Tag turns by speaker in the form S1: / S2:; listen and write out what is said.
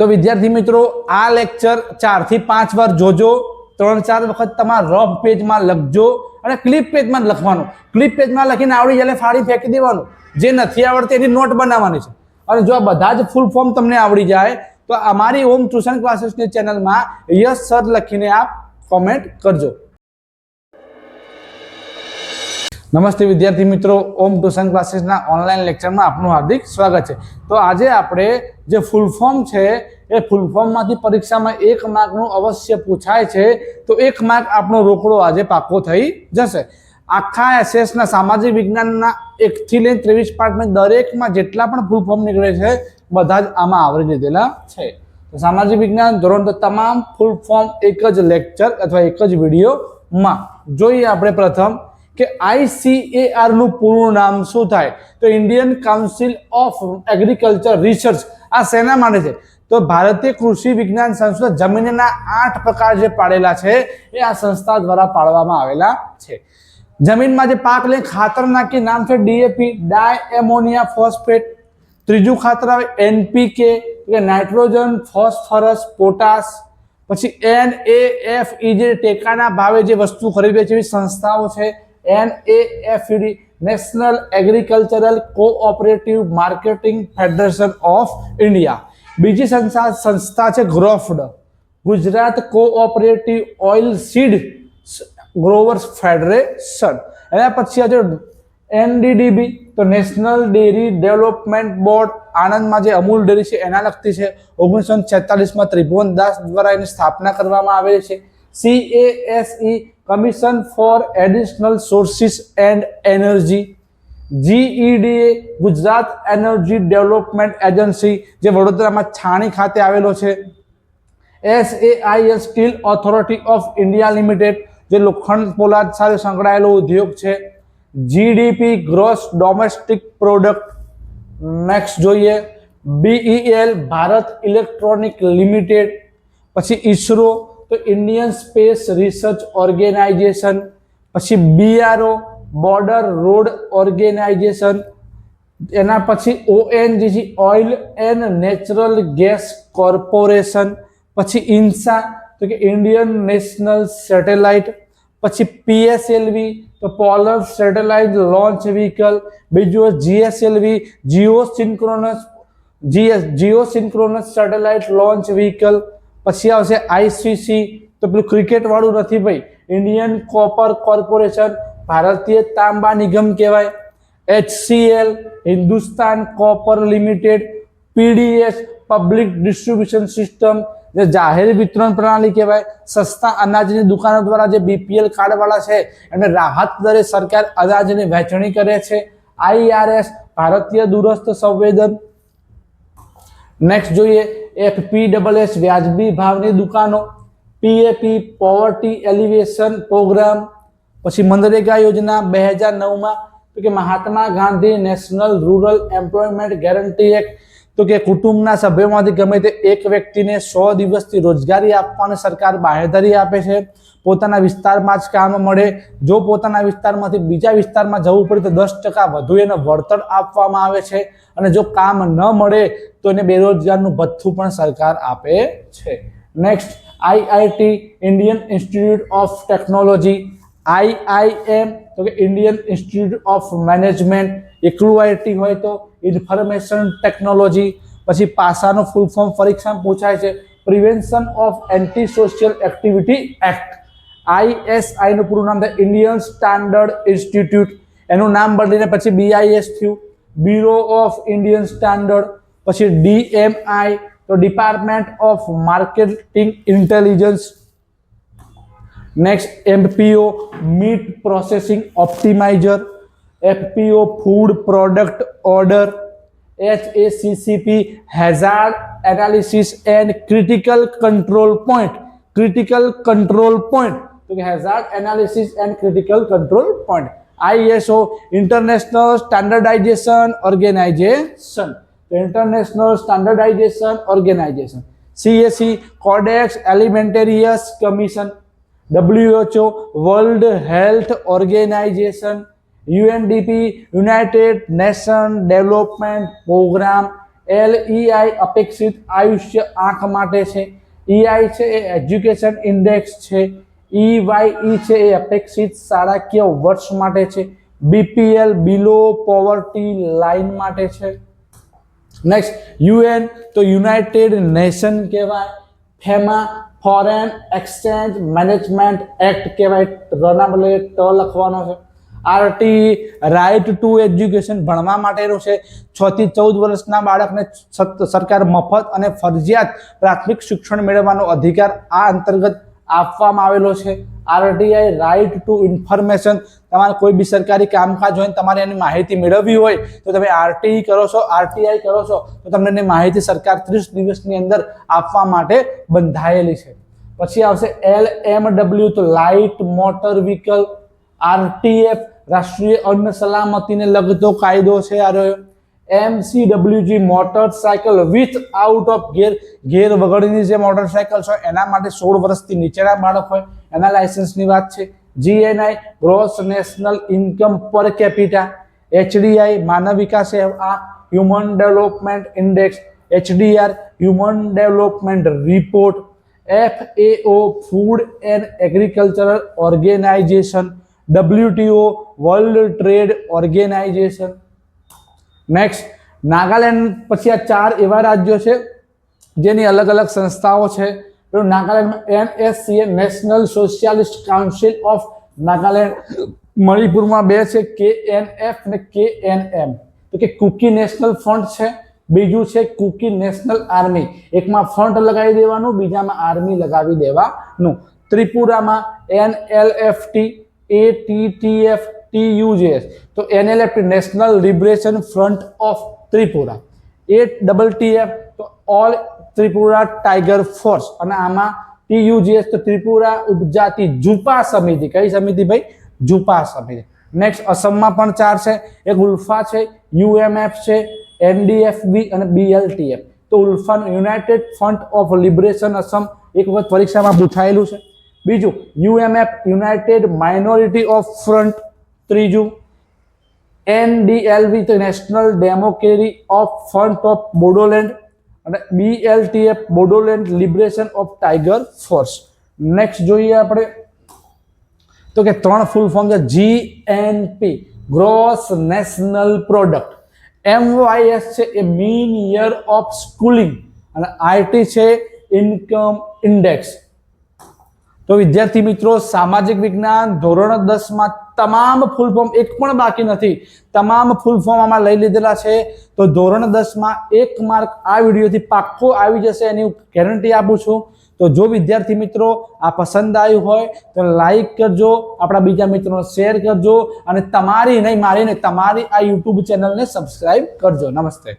S1: તો વિદ્યાર્થી મિત્રો, આ લેક્ચર ચારથી પાંચ વાર જોજો. ત્રણ, ચાર વખત તમારા રફ પેજમાં લખજો અને ક્લિપ પેજમાં લખવાનું. ક્લિપ પેજમાં લખીને આવડી જાય ફાડી ફેંકી દેવાનું. જે નથી આવડતી એની નોટ બનાવવાની છે. અને જો આ બધા જ ફૂલ ફોર્મ તમને આવડી જાય, તો અમારી ઓમ ટ્યુશન ક્લાસીસની ચેનલમાં યસ સર લખીને આપ કોમેન્ટ કરજો. નમસ્તે વિદ્યાર્થી મિત્રો, ઓમ ટ્યુશન ક્લાસીસના ઓનલાઈન લેક્ચરમાં આપનું હાર્દિક સ્વાગત છે. તો આજે આપણે જે ફૂલ ફોર્મ છે, એ ફૂલ ફોર્મમાંથી પરીક્ષામાં એક માર્કનું અવશ્ય પૂછાય છે, તો એક માર્ક આપણો રોકડો આજે પાકો થઈ જશે. આખા એસએસના સામાજિક વિજ્ઞાનના એકથી લઈને ત્રેવીસ પાર્ટમાં દરેકમાં જેટલા પણ ફૂલ ફોર્મ નીકળે છે, બધા જ આમાં આવરી લીધેલા છે. સામાજિક વિજ્ઞાન ધોરણ તમામ ફૂલ ફોર્મ એક જ લેક્ચર અથવા એક જ વિડીયોમાં જોઈએ આપણે પ્રથમ કે આઈસીએઆરનું પૂરું નામ શું થાય? તો Indian council of agriculture research આ શેના માટે છે? તો ભારતીય કૃષિ વિજ્ઞાન સંસ્થા જમીનના આઠ પ્રકાર જે પાડેલા છે, એ આ સંસ્થા દ્વારા પાડવામાં આવેલા છે. જમીનમાં જે પાક લે, ખાતર નાખી, નામ છે ડીએપી ડાય એમોનિયા ફોસ્ફેટ. ત્રીજું ખાતર આવે એનપીકે એટલે નાઇટ્રોજન, ફોસ્ફરસ, પોટાશ. પછી એન એ એફ ઈ જે ટેકાના ભાવે જે વસ્તુ ખરીદે છે એવી સંસ્થાઓ છે, N A F D. National agricultural cooperative marketing federation of India બીજી સંસ્થા સંસ્થા છે Grofed Gujarat cooperative oil seed growers federation એના પછી આજે એનડીડીબી તો નેશનલ ડેરી ડેવલપમેન્ટ બોર્ડ આણંદમાં જે અમૂલ ડેરી છે, એના લગતી છે. ઓગણીસો છેતાલીસમાં ત્રિભુવન દાસ દ્વારા એની સ્થાપના કરવામાં આવેલી છે. CASE commission for additional sources and energy GEDA Gujarat energy development agency જે વડોદરામાં છાણી ખાતે આવેલો છે. SAIL steel authority of India limited જે લોખંડ પોલાદ સાથે સંકળાયેલો ઉદ્યોગ છે. GDP gross domestic product next જોઈએ. બીઈએલ ભારત ઇલેક્ટ્રોનિક લિમિટેડ પછી ઈસરો તો ઇન્ડિયન સ્પેસ રિસર્ચ ઓર્ગેનાઇઝેશન, પછી બીઆરઓ બોર્ડર રોડ ઓર્ગેનાઇઝેશન, એના પછી ONGC oil and natural gas corporation, પછી ઇન્સા તો કે ઇન્ડિયન નેશનલ સેટેલાઇટ, પછી પીએસએલવી તો પોલર સેટેલાઇટ લોન્ચ વ્હીકલ, બીજું GSLV geosynchronous GS geosynchronous satellite launch vehicle પછી આવશે આઈસીસી. તો પેલું ક્રિકેટ વાળું નથી ભાઈ. ઇન્ડિયન કોપર કોર્પોરેશન ભારતીય તાંબા નિગમ કહેવાય. HCL Hindustan copper limited PDS public distribution system જે જાહેર વિતરણ પ્રણાલી કહેવાય. સસ્તા અનાજની દુકાનો દ્વારા જે બીપીએલ કાર્ડવાળા છે એમને રાહત દરે સરકાર અનાજની વહેંચણી કરે છે. આઈઆરએસ ભારતીય દૂરસ્થ સંવેદન. નેક્સ્ટ જોઈએ એક પી ડબલ એસ વ્યાજબી ભાવની દુકાનો પીએપી પોવર્ટી એલિવેશન પ્રોગ્રામ પછી મનરેગા યોજના બે હજાર નવમાં, તો કે Mahatma Gandhi national rural employment guarantee act, તો કે કુટુંબના સભ્યોમાંથી ગમે તે એક વ્યક્તિને સો દિવસથી રોજગારી આપવાની સરકાર બાહેધરી આપે છે. પોતાના વિસ્તારમાં જ કામ મળે. જો પોતાના વિસ્તારમાંથી બીજા વિસ્તારમાં જવું પડે તો દસ ટકા વધુ એને વળતર આપવામાં આવે છે. અને જો કામ ન મળે તો એને બેરોજગારનું ભથ્થું પણ સરકાર આપે છે. Next IIT Indian institute of technology. IIM તો કે ઇન્ડિયન ઇન્સ્ટિટ્યૂટ ઓફ મેનેજમેન્ટ. એકલું આઈટી હોય તો ઇન્ફોર્મેશન ટેકનોલોજી. પછી પાસાનો ફૂલ ફોર્મ પરીક્ષામાં પૂછાય છે. Prevention of anti social activity act. આઈએસઆઈનું પૂરું નામ થાય ઇન્ડિયન સ્ટાન્ડર્ડ ઇન્સ્ટિટ્યૂટ એનું નામ બદલીને પછી બીઆઈએસ થયું. બ્યુરો ઓફ ઇન્ડિયન સ્ટાન્ડર્ડ પછી ડીએમઆઈ તો department of marketing intelligence next MPO meat processing optimiser FPO food product order HACCP hazard analysis and critical control point critical control point તો કે hazard analysis and critical control point ISO international standardisation organisation તો international standardisation organisation CAC codex alimentarius commission WHO world health organisation UNDP united nation development programme LEI અપેક્ષિત આયુષ્ય આંખ માટે છે EI છે એ education index છે ઈવાય છે, એ અપેક્ષિત શાળાકીય વર્ષ માટે છે. બીપીએલ બિલો પોવર્ટી લાઇન માટે છે. નેક્સ્ટ યુએન તો યુનાઇટેડ નેશન કહેવાય. FEMA foreign exchange management act કહેવાય. રના બદલે ટ લખવાનો છે. આરટી રાઇટ ટુ એજ્યુકેશન ભણવા માટેનું છે. છ થી ચૌદ વર્ષના બાળકને સરકાર મફત અને ફરજિયાત પ્રાથમિક શિક્ષણ મેળવવાનો અધિકાર આ અંતર્ગત આપવામાં આવેલો છે. આરટીઆઈ રાઇટ ટુ ઇન્ફોર્મેશન તમારે કોઈ બી સરકારી કામકાજ હોય તમારે એની માહિતી મેળવવી હોય, તો તમે આરટીઈ કરો છો આરટીઆઈ કરો છો, તો તમને એની માહિતી સરકાર ત્રીસ દિવસની અંદર આપવા માટે બંધાયેલી છે. પછી આવશે એલ એમ ડબલ્યુ તો લાઇટ મોટર વ્હીકલ આરટીએફ રાષ્ટ્રીય અન્ન સલામતીને લગતો કાયદો છે આ રહ્યો. MCWG motorcycle without of gear gear વગરની જે મોટરસાયકલ છે, એના માટે સોળ વર્ષથી નીચેના બાળક હોય. એના લાયસન્સની વાત છે. GNI gross national income per capita HDI માનવ વિકાસ આ human development index HDR human development report FAO food and agricultural organisation WTO world trade organisation next Nagaland પછી આ ચાર એવા રાજ્યો છે જેની અલગ અલગ સંસ્થાઓ છે. નાગાલેન્ડમાં NSCA national socialist council of Nagaland મણિપુરમાં બે છે કે એન એફ ને કે એન એમ તો કે કુકી નેશનલ ફ્રન્ટ છે. બીજું છે કુકી નેશનલ આર્મી. એકમાં ફ્રન્ટ લગાવી દેવાનું, બીજામાં આર્મી લગાવી દેવાનું. ત્રિપુરામાં N L F T A T T F T UJS તો NLF national liberation front of Tripura A double T F તો ઓલ ત્રિપુરા ટાઈગર ફોર્સ અને આમાં ટીયુજીએસ તો ત્રિપુરા ઉપજાતિ જુપા સમિતિ કઈ સમિતિ ભાઈ? જુપા સમિતિ નેક્સ્ટ અસમમાં પણ ચાર છે. એક ઉલ્ફા છે યુએમએફ છે એનડીએફબી અને બીએલટીએફ તો ઉલ્ફાનું united front of liberation Assam એક વખત પરીક્ષામાં પૂછાયેલું છે. બીજું UMF united minority of front ત્રીજું એનડીએલવી તો national democracy of front of Bodoland અને BLTF Bodoland liberation of tiger force. Next જોઈએ આપણે, તો કે ત્રણ ફૂલ ફોર્મ છે GNP gross national product. MYS છે, એ મીન યર ઓફ સ્કૂલિંગ અને આઈટી છે, ઇન્કમ ઇન્ડેક્સ. તો વિદ્યાર્થી મિત્રો, સામાજિક વિજ્ઞાન ધોરણ દસમાં તમામ ફૂલ ફોર્મ એક પણ બાકી નથી. તમામ ફૂલ ફોર્મ આમાં લઈ લીધેલા છે. તો ધોરણ દસમાં એક માર્ક આ વિડીયોથી પાક્કો આવી જશે એની ગેરંટી આપું છું. તો જો વિદ્યાર્થી મિત્રો આ પસંદ આવ્યું હોય, તો લાઈક કરજો, આપણા બીજા મિત્રોને શેર કરજો, અને તમારી નહીં, મારી નહીં, તમારી આ યુટ્યુબ ચેનલને સબસ્ક્રાઈબ કરજો. નમસ્તે.